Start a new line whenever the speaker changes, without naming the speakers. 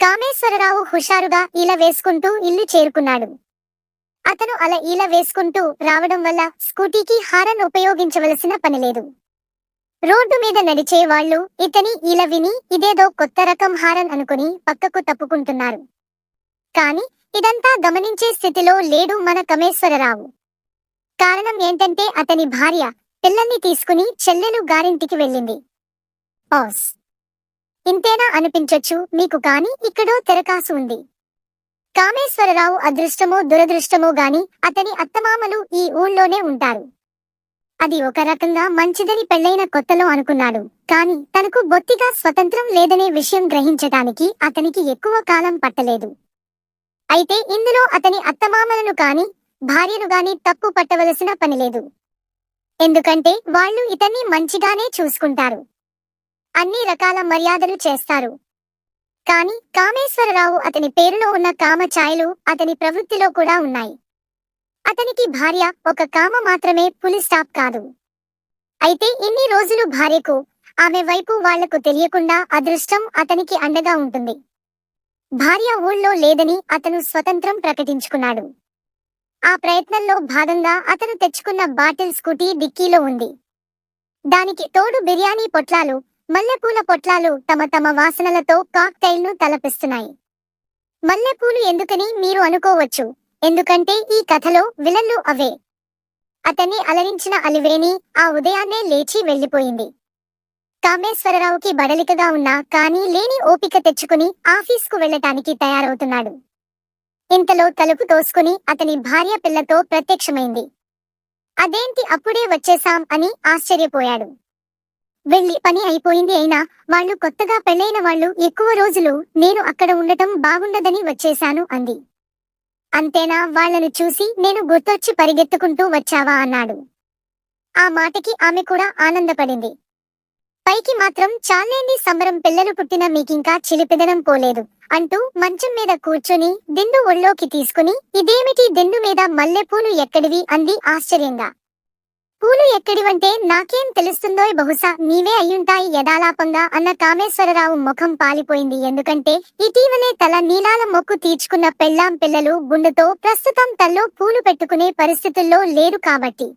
కామేశ్వరరావు హుషారుగా ఈల వేసుకుంటూ ఇల్లు చేరుకున్నాడు. అతను అలా ఈల వేసుకుంటూ రావడం వల్ల స్కూటీకి హారన్ ఉపయోగించవలసిన పనిలేదు రోడ్డు మీద నడిచే వాళ్ళు ఇతని ఈల విని ఇదేదో కొత్త రకం హారన్ అనుకుని పక్కకు తప్పుకుంటున్నారు. కాని ఇదంతా గమనించే స్థితిలో లేడు మన కమేశ్వరరావు. కారణం ఏంటంటే అతని భార్య పిల్లల్ని తీసుకుని చెల్లెలు గారింటికి వెళ్ళింది. ఆస్ ఇంతేనా అనిపించొచ్చు? మీకు కాని ఇక్కడో తెరకాసు ఉంది. కామేశ్వరరావు అదృష్టమో దురదృష్టమో గాని అతని అత్తమామలు ఈ ఊళ్ళోనే ఉంటారు. అది ఒక రకంగా మంచిదని పెళ్ళైన కొత్తలో అనుకున్నాడు. కాని తనకు బొత్తిగా స్వతంత్రం లేదనే విషయం గ్రహించటానికి అతనికి ఎక్కువ కాలం పట్టలేదు. అయితే ఇందులో అతని అత్తమామలను కాని భార్యను గాని తప్పు పట్టవలసిన పనిలేదు ఎందుకంటే వాళ్ళు ఇతన్ని మంచిగానే చూసుకుంటారు. అన్ని రకాల మర్యాదలు చేస్తారు. కాని కామేశ్వరరావు అతని పేరులో ఉన్న కామ ఛాయలు అతని ప్రవృత్తిలో కూడా ఉన్నాయి. అతనికి భార్య ఒక కామ మాత్రమే పులి స్టాప్ కాదు. అయితే ఇన్ని రోజులు భార్యకు ఆమె వైపు వాళ్ళకు తెలియకుండా అదృష్టం అతనికి అండగా ఉంటుంది. భార్య ఊళ్ళో లేదని అతను స్వతంత్రం ప్రకటించుకున్నాడు. ఆ ప్రయత్నంలో భాగంగా అతను తెచ్చుకున్న బాటిల్ స్కూటీ డిక్కీలో ఉంది. దానికి తోడు బిర్యానీ పొట్లాలు మల్లెపూల పొట్లాలు తమ తమ వాసనలతో కాక్టైల్ను తలపిస్తున్నాయి. మల్లెపూలు ఎందుకని మీరు అనుకోవచ్చు. ఎందుకంటే ఈ కథలో విలన్లు అవే. అతన్ని అలరించిన అలివేణి ఆ ఉదయాన్నే లేచి వెళ్ళిపోయింది కామేశ్వరరావుకి బడలికగా ఉన్నా కానీ లేని ఓపిక తెచ్చుకుని ఆఫీస్కు వెళ్ళటానికి తయారవుతున్నాడు. ఇంతలో తలుపు తోసుకుని అతని భార్య పిల్లతో ప్రత్యక్షమైంది. అదేంటి అప్పుడే వచ్చేశాం అని ఆశ్చర్యపోయాడు. వెళ్ళి పని అయిపోయింది అయినా వాళ్ళు కొత్తగా పెళ్ళైన వాళ్ళు ఎక్కువ రోజులు నేను అక్కడ ఉండటం బాగుండదని వచ్చేశాను అంది. అంతేనా వాళ్ళను చూసి నేను గుర్తొచ్చి పరిగెత్తుకుంటూ వచ్చావా అన్నాడు. ఆ మాటకి ఆమె కూడా ఆనందపడింది. పైకి మాత్రం చాలేంది సంబరం పిల్లలు పుట్టిన మీకింకా చిలిపిదనం పోలేదు అంటూ మంచం మీద కూర్చొని దిండు ఒళ్ళోకి తీసుకుని ఇదేమిటి దిండు మీద మల్లెపూలు ఎక్కడివి అంది ఆశ్చర్యంగా. పూలు ఎక్కడివంటే నాకేం తెలుస్తుందో బహుశా నీవే అయ్యుంటాయి యథాలాపంగా అన్న కామేశ్వరరావు ముఖం పాలిపోయింది. ఎందుకంటే ఇటీవలే తల నీలాల మొక్కు తీర్చుకున్న పెళ్ళాం పిల్లలు గుండెతో ప్రస్తుతం తల్లో పూలు పెట్టుకునే పరిస్థితుల్లో లేరు కాబట్టి.